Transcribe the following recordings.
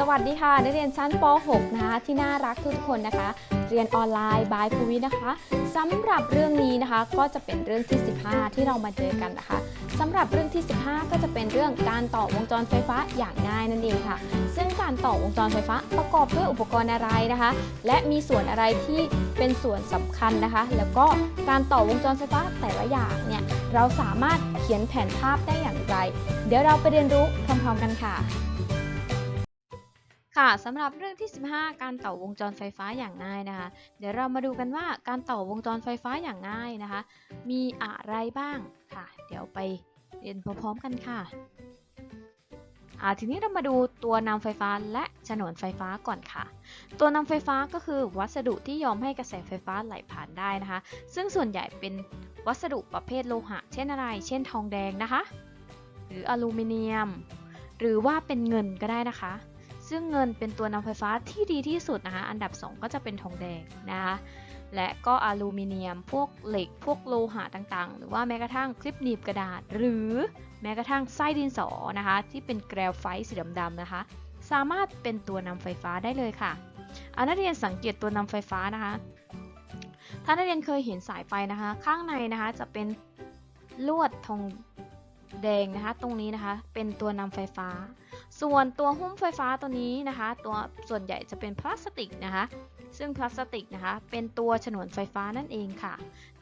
สวัสดีค่ะนักเรียนชั้นป .6 นะคะที่น่ารักทุกคนนะคะ เรียนออนไลน์บายภูวินะคะสำหรับเรื่องนี้นะคะก็จะเป็นเรื่องที่ 15 ที่เรามาเจอกันนะคะสำหรับเรื่องที่ 15 ก็จะเป็นเรื่องการต่อวงจรไฟฟ้าอย่างง่ายนั่นเองค่ะ ซึ่งการต่อวงจรไฟฟ้าประกอบด้วยอุปกรณ์อะไรนะคะ และมีส่วนอะไรที่เป็นส่วนสำคัญนะคะ แล้วก็การต่อวงจรไฟฟ้าแต่ละอย่างเนี่ยเราสามารถเขียนแผนภาพได้อย่างไร เดี๋ยวเราไปเรียนรู้พร้อมๆกันค่ะ ค่ะสำหรับเรื่องที่ 15 การต่อวงจรไฟฟ้าอย่างง่ายนะคะ เดี๋ยวเรามาดูกันว่าการต่อวงจรไฟฟ้าอย่างง่ายนะคะ มีอะไรบ้างค่ะ เดี๋ยวไปเรียนพร้อมๆกันค่ะอ่าทีนี้เรามาดูตัวนำไฟฟ้าและฉนวนไฟฟ้าก่อนค่ะ ตัวนำไฟฟ้าก็คือวัสดุที่ยอมให้กระแสไฟฟ้าไหลผ่านได้นะคะ ซึ่งส่วนใหญ่เป็นวัสดุประเภทโลหะ เช่นอะไร เช่นทองแดงนะคะ หรืออลูมิเนียม หรือว่าเป็นเงินก็ได้นะคะ ซึ่งเงินเป็นตัวนำไฟฟ้าที่ดีที่สุดนะคะ อันดับ 2 ก็จะเป็นทองแดงนะคะ และก็อลูมิเนียม พวกเหล็ก พวกโลหะต่างๆ หรือว่าแม้กระทั่งคลิปหนีบกระดาษ หรือแม้กระทั่งไส้ดินสอนะคะ ที่เป็นแกรลไฟต์สีดำๆนะคะ สามารถเป็นตัวนำไฟฟ้าได้เลยค่ะอนักเรียนสังเกตตัวนำไฟฟ้านะคะ ถ้านักเรียนเคยเห็นสายไฟนะคะ ข้างในนะคะจะเป็นลวดทองแดงนะคะ ตรงนี้นะคะ เป็นตัวนำไฟฟ้า ส่วนตัวหุ้มไฟฟ้าตัวนี้นะคะ ตัวส่วนใหญ่จะเป็นพลาสติกนะคะ ซึ่งพลาสติกนะคะ เป็นตัวฉนวนไฟฟ้านั่นเองค่ะ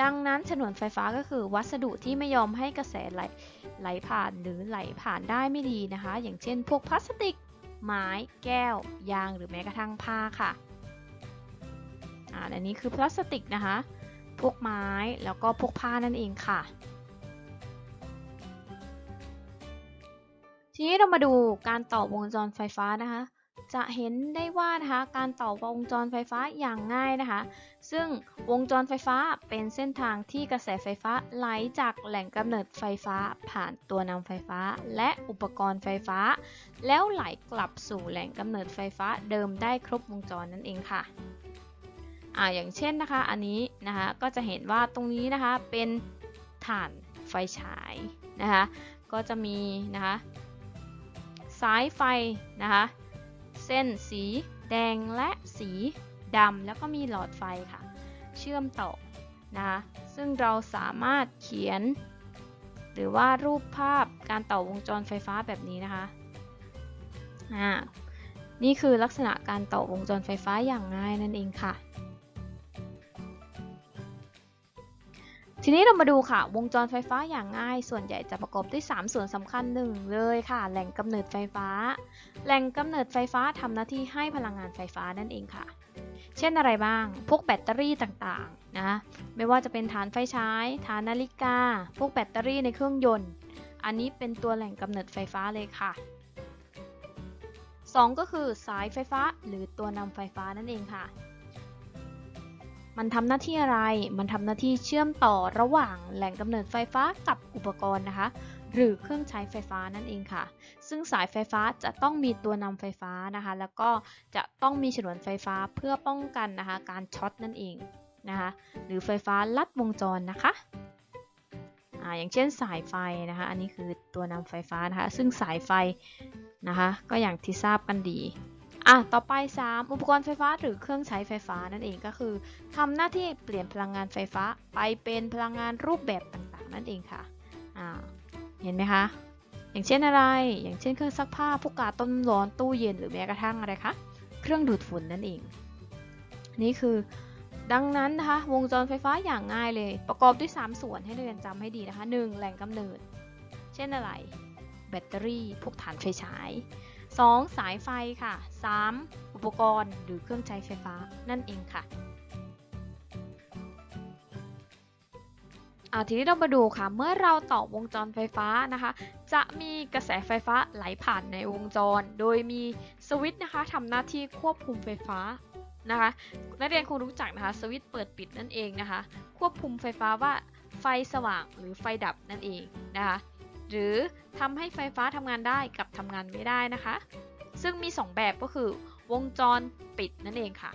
ดังนั้นฉนวนไฟฟ้าก็คือวัสดุที่ไม่ยอมให้กระแสไหลไหลผ่านหรือไหลผ่านได้ไม่ดีนะคะ อย่างเช่น พวกพลาสติก ไม้ แก้ว ยาง หรือแม้กระทั่งผ้าค่ะอ่าอันนี้คือพลาสติกนะคะ พวกไม้แล้วก็พวกผ้านั่นเองค่ะ ทีนี้เรามาดูการต่อวงจรไฟฟ้านะคะ จะเห็นได้ว่านะคะการต่อวงจรไฟฟ้าอย่างง่ายนะคะ ซึ่งวงจรไฟฟ้าเป็นเส้นทางที่กระแสไฟฟ้าไหลจากแหล่งกำเนิดไฟฟ้าผ่านตัวนำไฟฟ้า และอุปกรณ์ไฟฟ้า แล้วไหลกลับสู่แหล่งกำเนิดไฟฟ้าเดิมได้ครบวงจรนั่นเองค่ะอ่าอย่างเช่นนะคะอันนี้นะคะก็จะเห็นว่าตรงนี้นะคะเป็นฐานไฟฉายนะคะก็จะมีนะคะ สายไฟนะคะ เส้นสีแดงและสีดำแล้วก็มีหลอดไฟค่ะ เชื่อมต่อนะคะซึ่งเราสามารถเขียน หรือว่ารูปภาพการต่อวงจรไฟฟ้าแบบนี้นะคะอ่านี่คือลักษณะการต่อวงจรไฟฟ้าอย่างง่ายนั่นเองค่ะ ทีนี้เรามาดูค่ะ วงจรไฟฟ้าอย่างง่าย ส่วนใหญ่จะประกอบด้วย 3 ส่วนสำคัญหนึ่งเลยค่ะ แหล่งกำเนิดไฟฟ้า แหล่งกำเนิดไฟฟ้าทำหน้าที่ให้พลังงานไฟฟ้านั่นเองค่ะ เช่นอะไรบ้าง พวกแบตเตอรี่ต่างๆนะ ไม่ว่าจะเป็นฐานไฟฉายฐานนาฬิกา พวกแบตเตอรี่ในเครื่องยนต์ อันนี้เป็นตัวแหล่งกำเนิดไฟฟ้าเลยค่ะ 2 ก็คือสายไฟฟ้าหรือตัวนำไฟฟ้านั่นเองค่ะ มันทำหน้าที่อะไร มันทำหน้าที่เชื่อมต่อระหว่างแหล่งกำเนิดไฟฟ้ากับอุปกรณ์นะคะ หรือเครื่องใช้ไฟฟ้านั่นเองค่ะ ซึ่งสายไฟฟ้าจะต้องมีตัวนำไฟฟ้านะคะ แล้วก็จะต้องมีฉนวนไฟฟ้าเพื่อป้องกันนะคะ การช็อตนั่นเองนะคะ หรือไฟฟ้าลัดวงจรนะคะอ่าอย่างเช่นสายไฟนะคะ อันนี้คือตัวนำไฟฟ้านะคะ ซึ่งสายไฟนะคะ ก็อย่างที่ทราบกันดี อะ ต่อไป 3 อุปกรณ์ไฟฟ้าหรือเครื่องใช้ไฟฟ้านั่นเองก็คือทำหน้าที่เปลี่ยนพลังงานไฟฟ้าไปเป็นพลังงานรูปแบบต่างๆ นั่นเองค่ะอ่าเห็นไหมคะ อย่างเช่นอะไร อย่างเช่นเครื่องซักผ้าพวกกาต้มร้อนตู้เย็นหรือแม้กระทั่งอะไรคะ เครื่องดูดฝุ่นนั่นเอง นี่คือดังนั้นนะคะ วงจรไฟฟ้าอย่างง่ายเลย ประกอบด้วย 3 ส่วนให้เรียนจำให้ดีนะคะ 1. แหล่งกำเนิด เช่นอะไร แบตเตอรี่พวกฐานไฟฉาย 2. สายไฟค่ะ 3. อุปกรณ์หรือเครื่องใช้ไฟฟ้านั่นเองค่ะอาทีนี้เรามาดูค่ะ เมื่อเราต่อวงจรไฟฟ้านะคะ จะมีกระแสไฟฟ้าไหลผ่านในวงจร โดยมีสวิตช์นะคะทำหน้าที่ควบคุมไฟฟ้านะคะ นักเรียนคงรู้จักนะคะ สวิตช์เปิดปิดนั่นเองนะคะ ควบคุมไฟฟ้าว่าไฟสว่างหรือไฟดับนั่นเองนะคะ หรือทำให้ไฟฟ้าทำงานได้กับทำงานไม่ได้นะคะ ซึ่งมี 2 แบบก็คือ วงจรปิดนั่นเองค่ะ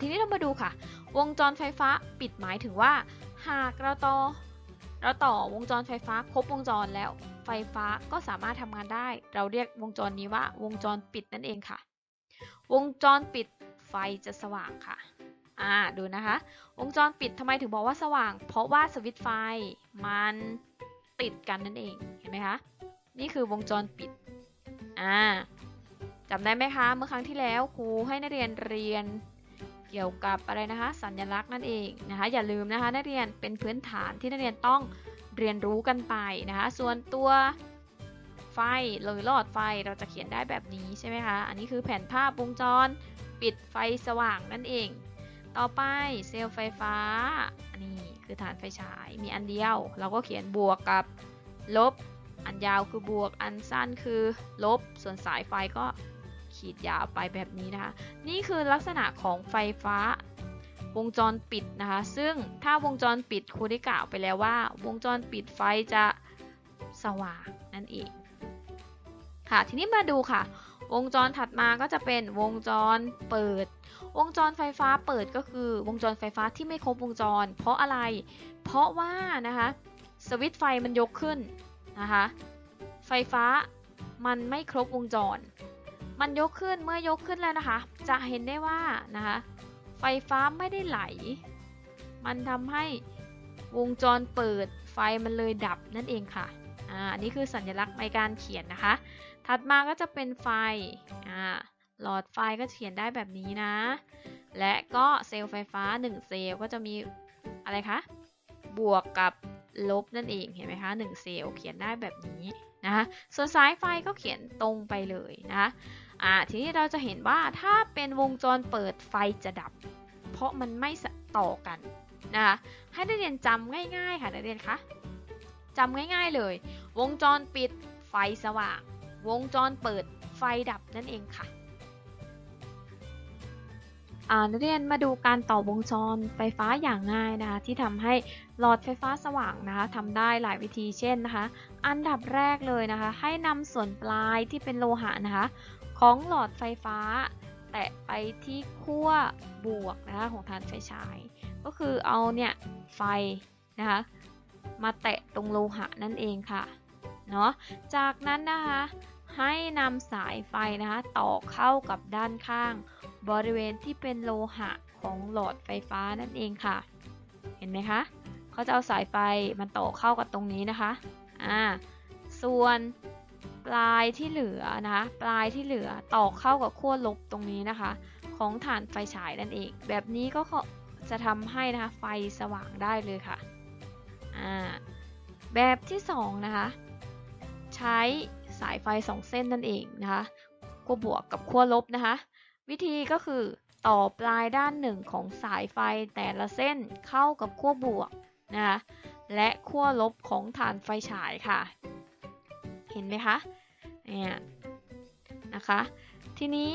ทีนี้เรามาดูค่ะ วงจรไฟฟ้าปิดหมายถึงว่า หากเราต่อเราต่อวงจรไฟฟ้าครบวงจรแล้วไฟฟ้าก็สามารถทำงานได้ เราเรียกวงจรนี้ว่า วงจรปิดนั่นเองค่ะ วงจรปิดไฟจะสว่างค่ะอ่าดูนะคะ วงจรปิดทำไมถึงบอกว่าสว่าง เพราะว่าสวิตไฟมัน ติดกันนั่นเองเห็นไหมคะนี่คือวงจรปิดอ่าจำได้ไหมคะเมื่อครั้งที่แล้วครูให้นักเรียนเรียนเกี่ยวกับอะไรนะคะ สัญลักษณ์นั่นเองนะคะ อย่าลืมนะคะนักเรียนเป็นพื้นฐานที่นักเรียนต้องเรียนรู้กันไปนะคะ ส่วนตัวไฟหรือหลอดไฟเราจะเขียนได้แบบนี้ใช่ไหมคะ อันนี้คือแผนภาพวงจร ปิดไฟสว่างนั่นเอง ต่อไปเซลล์ไฟฟ้าอันนี้คือฐานไฟฉายมีอันเดียว เราก็เขียนบวกกับลบ อันยาวคือบวก อันสั้นคือลบ ส่วนสายไฟก็ขีดยาวไปแบบนี้นะคะ นี่คือลักษณะของไฟฟ้า วงจรปิดนะคะ ซึ่งถ้าวงจรปิดครูได้กล่าวไปแล้วว่า วงจรปิดไฟจะสว่างนั่นเอง ค่ะ ทีนี้มาดูค่ะ วงจรถัดมาก็จะเป็นวงจรเปิด วงจรไฟฟ้าเปิดก็คือวงจรไฟฟ้าที่ไม่ครบวงจร เพราะอะไร เพราะว่านะคะสวิตช์ไฟมันยกขึ้นนะคะไฟฟ้ามันไม่ครบวงจร มันยกขึ้นเมื่อยกขึ้นแล้วนะคะ จะเห็นได้ว่านะคะไฟฟ้าไม่ได้ไหล มันทำให้วงจรเปิดไฟมันเลยดับนั่นเองค่ะอ่านี่คือสัญลักษณ์ในการเขียนนะคะ ถัดมาก็จะเป็นไฟอ่าหลอดไฟก็เขียนได้แบบนี้นะ และก็เซลล์ไฟฟ้า 1 เซลล์ก็จะมีอะไรคะ บวกกับลบนั่นเองเห็นไหมคะ1เซลล์เขียนได้แบบนี้นะคะส่วนสายไฟก็เขียนตรงไปเลยนะคะอ่าทีนี้เราจะเห็นว่าถ้าเป็นวงจรเปิดไฟจะดับ เพราะมันไม่ต่อกันนะคะให้นักเรียนจำง่าย ๆ ค่ะนักเรียนคะจำง่าย ๆเลย วงจรปิดไฟสว่าง วงจรเปิดไฟดับนั่นเองค่ะอ่านักเรียนมาดูการต่อวงจรไฟฟ้าอย่างง่ายนะคะที่ทำให้หลอดไฟฟ้าสว่างนะคะทำได้หลายวิธีเช่นนะคะ อันดับแรกเลยนะคะ ให้นำส่วนปลายที่เป็นโลหะนะคะ ของหลอดไฟฟ้า แตะไปที่ขั้วบวกนะคะของฐานไฟฉาย ก็คือเอาเนี่ยไฟนะคะมาแตะตรงโลหะนั่นเองค่ะ เนาะจากนั้นนะคะให้นำสายไฟนะคะต่อเข้ากับด้านข้าง บริเวณที่เป็นโลหะของหลอดไฟฟ้านั่นเองค่ะ เห็นไหมคะเขาจะเอาสายไฟมาต่อเข้ากับตรงนี้นะคะอ่าส่วนปลายที่เหลือนะคะปลายที่เหลือต่อเข้ากับขั้วลบตรงนี้นะคะ ของฐานไฟฉายนั่นเอง แบบนี้ก็จะทำให้นะคะไฟสว่างได้เลยค่ะอ่าแบบที่2นะคะ ใช้สายไฟ 2 เส้นนั่นเองนะคะขั้วบวกกับขั้วลบนะคะ วิธีก็คือต่อปลายด้านหนึ่งของสายไฟแต่ละเส้นเข้ากับขั้วบวกนะคะและขั้วลบของฐานไฟฉายค่ะ เห็นไหมคะเนี่ยนะคะ ทีนี้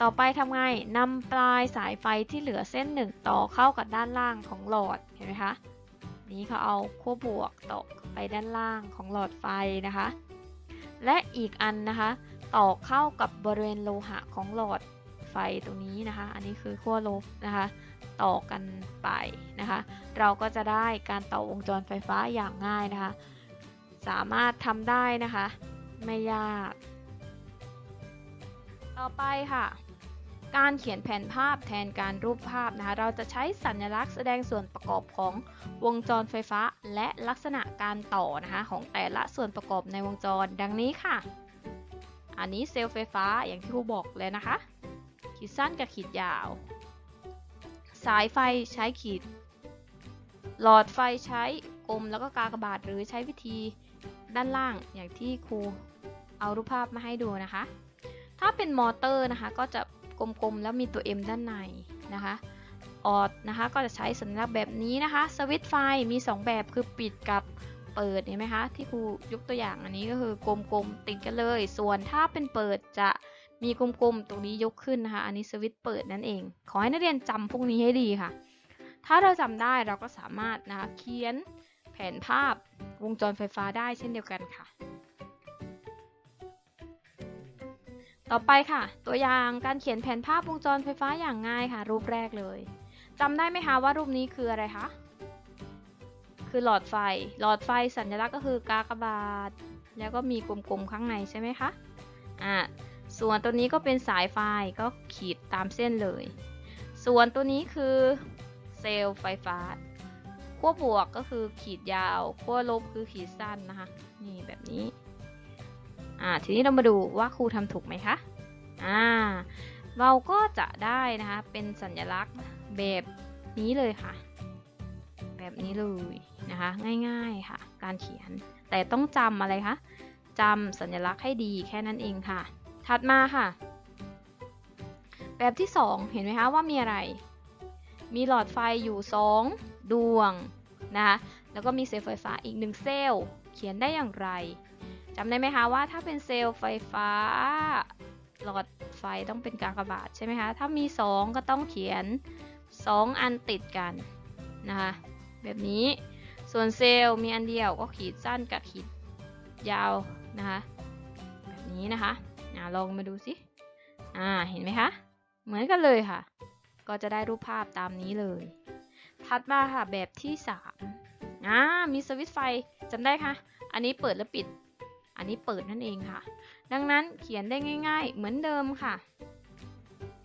ต่อไปทำไงนำปลายสายไฟที่เหลือเส้นหนึ่งต่อเข้ากับด้านล่างของหลอดเห็นไหมคะนี้เขาเอาขั้วบวกต่อไปด้านล่างของหลอดไฟนะคะ และอีกอันนะคะต่อเข้ากับบริเวณโลหะของหลอดไฟตรงนี้นะคะ อันนี้คือขั้วลบนะคะต่อกันไปนะคะ เราก็จะได้การต่อวงจรไฟฟ้าอย่างง่ายนะคะ สามารถทำได้นะคะ ไม่ยาก ต่อไปค่ะ การเขียนแผนภาพแทนการรูปภาพนะคะ เราจะใช้สัญลักษณ์แสดงส่วนประกอบของวงจรไฟฟ้า และลักษณะการต่อนะคะของแต่ละส่วนประกอบในวงจรดังนี้ค่ะ อันนี้เซลล์ไฟฟ้าอย่างที่ครูบอกเลยนะคะ ขีดสั้นกับขีดยาว สายไฟใช้ขีด หลอดไฟใช้กลมแล้วก็กากบาทหรือใช้วิธีด้านล่างอย่างที่ครูเอารูปภาพมาให้ดูนะคะ ถ้าเป็นมอเตอร์นะคะก็จะ กลมๆ แล้วมีตัว M ด้านในนะคะออดนะคะก็จะใช้สัญลักษณ์แบบนี้นะคะ สวิตช์ไฟมี 2 แบบคือปิดกับเปิดเห็นไหมคะที่ครูยกตัวอย่างอันนี้ก็คือกลมๆติดกันเลย ส่วนถ้าเป็นเปิดจะมีกลมๆตรงนี้ยกขึ้นนะคะ อันนี้สวิตช์เปิดนั่นเอง ขอให้นักเรียนจำพวกนี้ให้ดีค่ะ ถ้าเราจำได้เราก็สามารถนะคะเขียนแผนภาพวงจรไฟฟ้าได้เช่นเดียวกันค่ะ ต่อไปค่ะ ตัวอย่างการเขียนแผนภาพวงจรไฟฟ้าอย่างง่ายค่ะ รูปแรกเลยจำได้ไหมคะว่ารูปนี้คืออะไรคะคือหลอดไฟ หลอดไฟสัญลักษณ์ก็คือกากบาท แล้วก็มีกลมๆข้างในใช่ไหมคะ อ่า ส่วนตัวนี้ก็เป็นสายไฟก็ขีดตามเส้นเลย ส่วนตัวนี้คือเซลล์ไฟฟ้า ขั้วบวกก็คือขีดยาว ขั้วลบคือขีดสั้นนะคะ นี่แบบนี้ อ่าทีนี้เรามาดูว่าครูทำถูกไหมคะอ่าเราก็จะได้นะคะเป็นสัญลักษณ์แบบนี้เลยค่ะ แบบนี้เลยนะคะ ง่ายๆค่ะ การเขียน แต่ต้องจำอะไรคะจำสัญลักษณ์ให้ดีแค่นั้นเองค่ะ ถัดมาค่ะ แบบที่ 2 เห็นไหมคะว่ามีอะไร มีหลอดไฟอยู่ 2 ดวงนะคะแล้วก็มีเซลล์ไฟฟ้าอีก 1 เซลล์เขียนได้อย่างไร จำได้ไหมคะว่าถ้าเป็นเซลล์ไฟฟ้า หลอดไฟต้องเป็นกากบาทใช่ไหมคะ ถ้ามี 2 ก็ต้องเขียน 2 อันติดกันนะคะแบบนี้ส่วนเซลล์มีอันเดียวก็ขีดสั้นกับขีดยาวนะคะแบบนี้นะคะอ่าลองมาดูสิอ่าเห็นไหมคะ เหมือนกันเลยค่ะ ก็จะได้รูปภาพตามนี้เลย ถัดมาค่ะแบบที่3อ่ามีสวิตช์ไฟจำได้ค่ะ อันนี้เปิดและปิด อันนี้เปิดนั่นเองค่ะ ดังนั้นเขียนได้ง่าย ๆ เหมือนเดิมค่ะ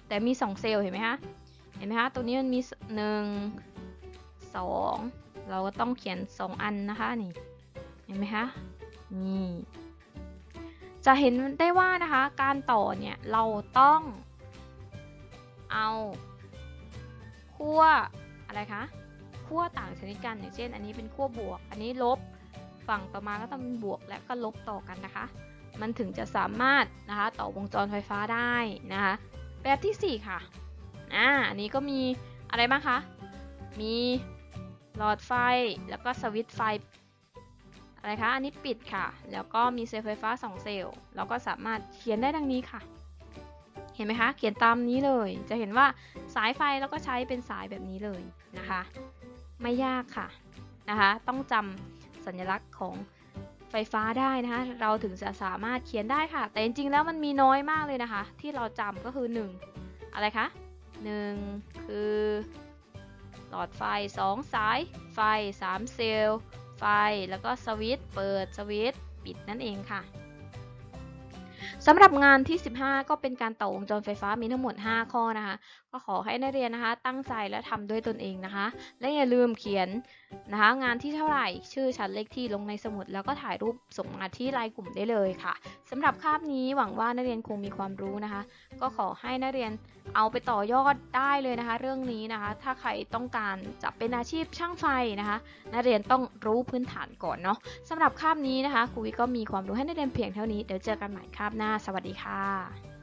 แต่มี 2 เซลล์เห็นไหมคะ เห็นไหมคะ ตรงนี้มันมี 1 2 เราก็ต้องเขียน 2 อันนะคะนี่ เห็นไหมคะ นี่ จะเห็นได้ว่านะคะ การต่อเนี่ยเราต้องเอาขั้วอะไรคะขั้วต่างชนิดกันอย่างเช่น อันนี้เป็นขั้วบวก อันนี้ลบ ฝั่งต่อมาก็ต้องเป็นบวกและก็ลบต่อกันนะคะ มันถึงจะสามารถนะคะต่อวงจรไฟฟ้าได้นะคะ แบบที่ 4 ค่ะ อ่า อันนี้ก็มีอะไรบ้างคะ มีหลอดไฟแล้วก็สวิตช์ไฟอะไรคะ อันนี้ปิดค่ะ แล้วก็มีเซลล์ไฟฟ้า 2 เซลล์เราก็สามารถเขียนได้ดังนี้ค่ะ เห็นไหมคะ เขียนตามนี้เลย จะเห็นว่าสายไฟเราก็ใช้เป็นสายแบบนี้เลยนะคะ ไม่ยากค่ะนะคะ ต้องจำ สัญลักษณ์ของไฟฟ้าได้นะคะ เราถึงจะสามารถเขียนได้ค่ะ แต่จริงๆแล้วมันมีน้อยมากเลยนะคะ ที่เราจำก็คือ 1 อะไรคะ 1 คือ หลอดไฟ 2 สาย ไฟ 3 เซลล์ ไฟ แล้วก็สวิตช์เปิดสวิตช์ปิดนั่นเองค่ะ สำหรับงานที่ 15 ก็เป็นการต่อวงจรไฟฟ้ามีทั้งหมด 5 ข้อนะคะ ก็ขอให้นักเรียนนะคะ ตั้งใจและทำด้วยตนเองนะคะ และอย่าลืมเขียนนะคะ งานที่เท่าไหร่ชื่อชั้นเลขที่ลงในสมุด แล้วก็ถ่ายรูปส่งมาที่ไลน์กลุ่มได้เลยค่ะสำหรับคาบนี้หวังว่านักเรียนคงมีความรู้นะคะ ก็ขอให้นักเรียนเอาไปต่อยอดได้เลยนะคะ เรื่องนี้นะคะ ถ้าใครต้องการจะเป็นอาชีพช่างไฟนะคะนักเรียนต้องรู้พื้นฐานก่อนเนาะสำหรับคาบนี้นะคะครูวิก็มีความรู้ให้นักเรียนเพียงเท่านี้เดี๋ยวเจอกันใหม่คาบหน้า สวัสดีค่ะ